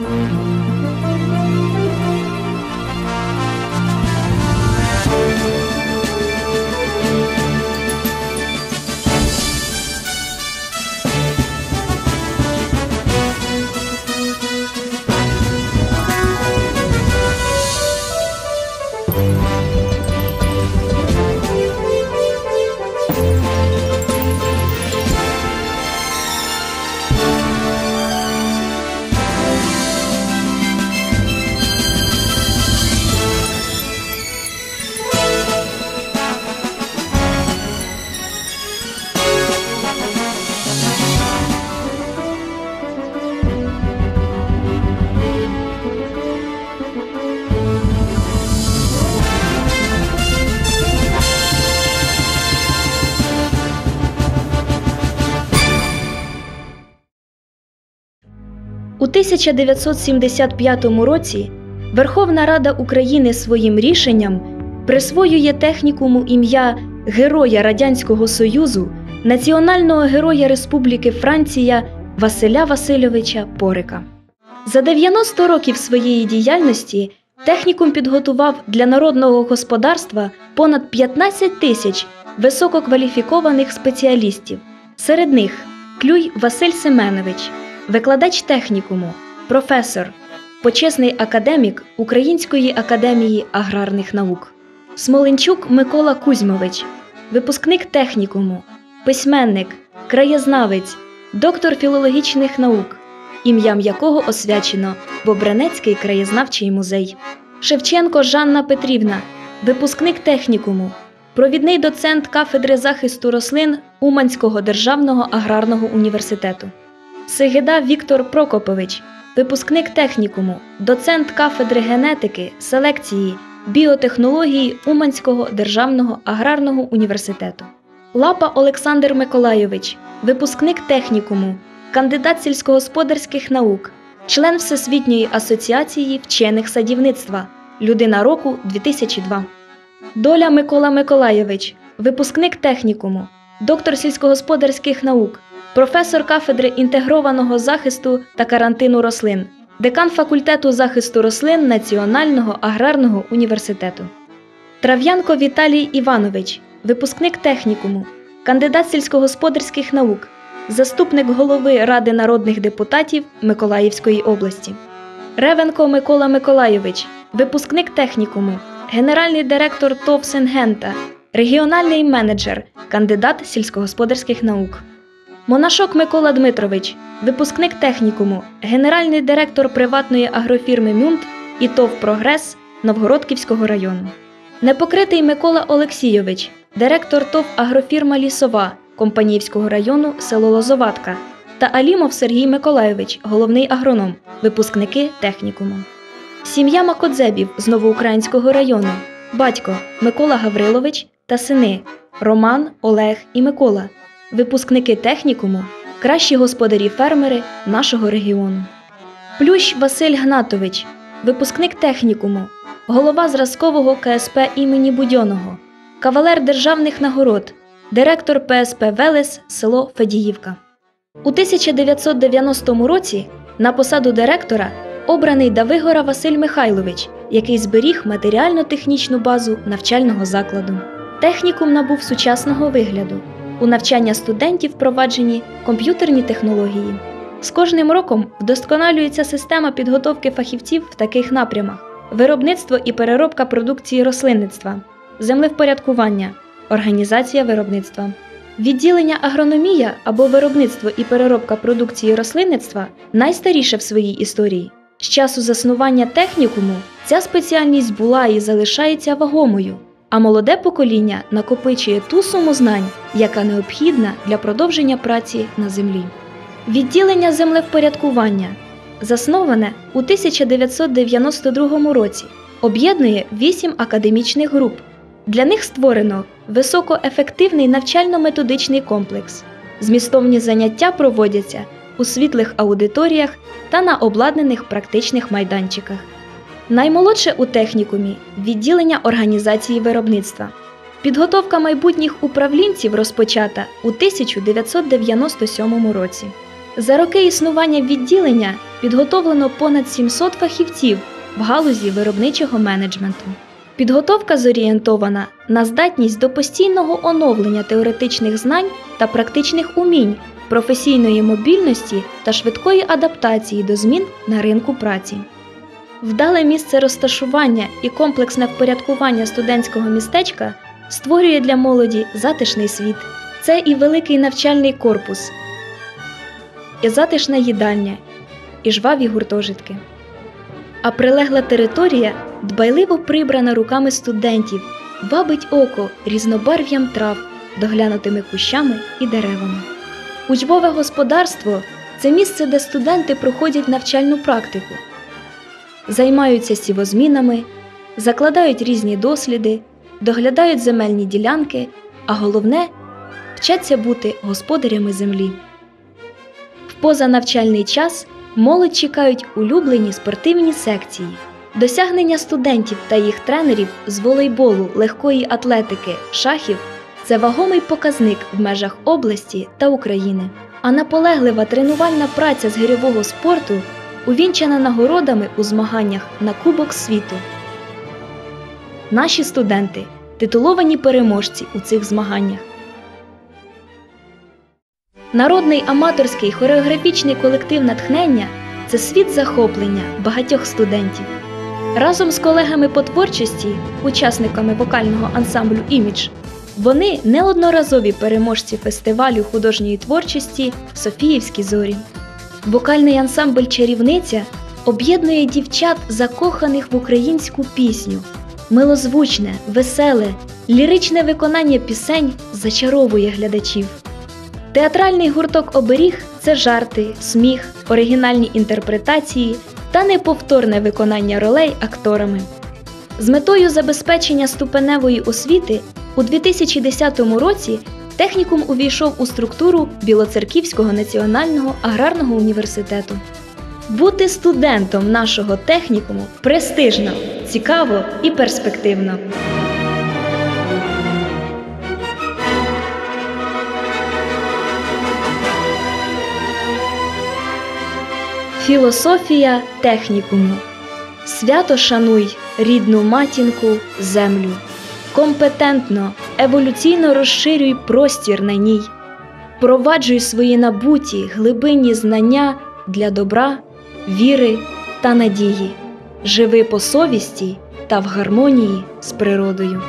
У 1975 році Верховна Рада України своїм рішенням присвоює технікуму ім'я Героя Радянського Союзу, Національного героя Республіки Франція Василя Васильовича Порика. За 90 років своєї діяльності технікум підготував для народного господарства понад 15 тисяч висококваліфікованих спеціалістів. Серед них Клюй Василь Семенович, викладач технікуму, професор, почесний академік Української академії аграрних наук, Смоленчук Микола Кузьмович, випускник технікуму, письменник, краєзнавець, доктор філологічних наук, ім'ям якого освячено Бобринецький краєзнавчий музей, Шевченко Жанна Петрівна, випускник технікуму, провідний доцент кафедри захисту рослин Уманського державного аграрного університету. Сегеда Віктор Прокопович, випускник технікуму, доцент кафедри генетики, селекції, біотехнології Уманського державного аграрного університету. Лапа Олександр Миколайович, випускник технікуму, кандидат сільськогосподарських наук, член Всесвітньої асоціації вчених садівництва, людина року 2002. Доля Микола Миколайович, випускник технікуму, доктор сільськогосподарських наук, професор кафедри інтегрованого захисту та карантину рослин, декан факультету захисту рослин Національного аграрного університету. Трав'янко Віталій Іванович, випускник технікуму, кандидат сільськогосподарських наук, заступник голови Ради народних депутатів Миколаївської області. Ревенко Микола Миколайович, випускник технікуму, генеральний директор ТОВ Сенгента, регіональний менеджер, кандидат сільськогосподарських наук. Монашок Микола Дмитрович, випускник технікуму, генеральний директор приватної агрофірми Мюнт і ТОВ Прогрес Новгородківського району. Непокритий Микола Олексійович, директор ТОВ Агрофірма Лісова Компанівського району село Лозоватка та Алімов Сергій Миколайович, головний агроном, випускники технікуму. Сім'я Макодзебів з Новоукраїнського району, батько Микола Гаврилович та сини Роман, Олег і Микола, випускники технікуму, кращі господарі фермери нашого регіону. Плющ Василь Гнатович, випускник технікуму, голова зразкового КСП імені Будьоного, кавалер державних нагород, директор ПСП Велес, село Федіївка. У 1990 році на посаду директора обраний Давигора Василь Михайлович, який зберіг матеріально-технічну базу навчального закладу. Технікум набув сучасного вигляду. У навчання студентів впроваджені комп'ютерні технології. З кожним роком вдосконалюється система підготовки фахівців в таких напрямах: виробництво і переробка продукції рослинництва, землевпорядкування, організація виробництва. Відділення агрономія або виробництво і переробка продукції рослинництва найстаріше в своїй історії. З часу заснування технікуму ця спеціальність була і залишається вагомою, а молоде покоління накопичує ту суму знань, яка необхідна для продовження праці на землі. Відділення землевпорядкування засноване у 1992 році, об'єднує вісім академічних груп. Для них створено високоефективний навчально-методичний комплекс. Змістовні заняття проводяться у світлих аудиторіях та на обладнаних практичних майданчиках. Наймолодше у технікумі відділення організації виробництва. Підготовка майбутніх управлінців розпочата у 1997 році. За роки існування відділення підготовлено понад 700 фахівців в галузі виробничого менеджменту. Підготовка зорієнтована на здатність до постійного оновлення теоретичних знань та практичних умінь, професійної мобільності та швидкої адаптації до змін на ринку праці. Вдале місце розташування і комплексне впорядкування студентського містечка створює для молоді затишний світ. Це і великий навчальний корпус, і затишна їдальня, і жваві гуртожитки. А прилегла територія дбайливо прибрана руками студентів, вабить око різнобарв'ям трав, доглянутими кущами і деревами. Учбове господарство це місце, де студенти проходять навчальну практику, займаються сівозмінами, закладають різні досліди, доглядають земельні ділянки, а головне вчаться бути господарями землі. В позанавчальний час молодь чекають улюблені спортивні секції. Досягнення студентів та їх тренерів з волейболу, легкої атлетики, шахів це вагомий показник в межах області та України. А наполеглива тренувальна праця з гирьового спорту увінчана нагородами у змаганнях на Кубок світу. Наші студенти титуловані переможці у цих змаганнях. Народний аматорський хореографічний колектив натхнення це світ захоплення багатьох студентів. Разом з колегами по творчості, учасниками вокального ансамблю Імідж, вони неодноразові переможці фестивалю художньої творчості Софіївські зорі. Вокальний ансамбль Чарівниця об'єднує дівчат, закоханих в українську пісню. Милозвучне, веселе, ліричне виконання пісень зачаровує глядачів. Театральний гурток оберіг це жарти, сміх, оригінальні інтерпретації та неповторне виконання ролей акторами. З метою забезпечення ступеневої освіти у 2010 році технікум увійшов у структуру Білоцерківського національного аграрного університету. Бути студентом нашого технікуму престижно, цікаво і перспективно. Філософія технікуму. Свято шануй рідну матінку, землю. Компетентно, еволюційно розширюй простір на ній. Проваджуй свої набуті глибинні знання для добра, віри та надії. Живи по совісті та в гармонії з природою.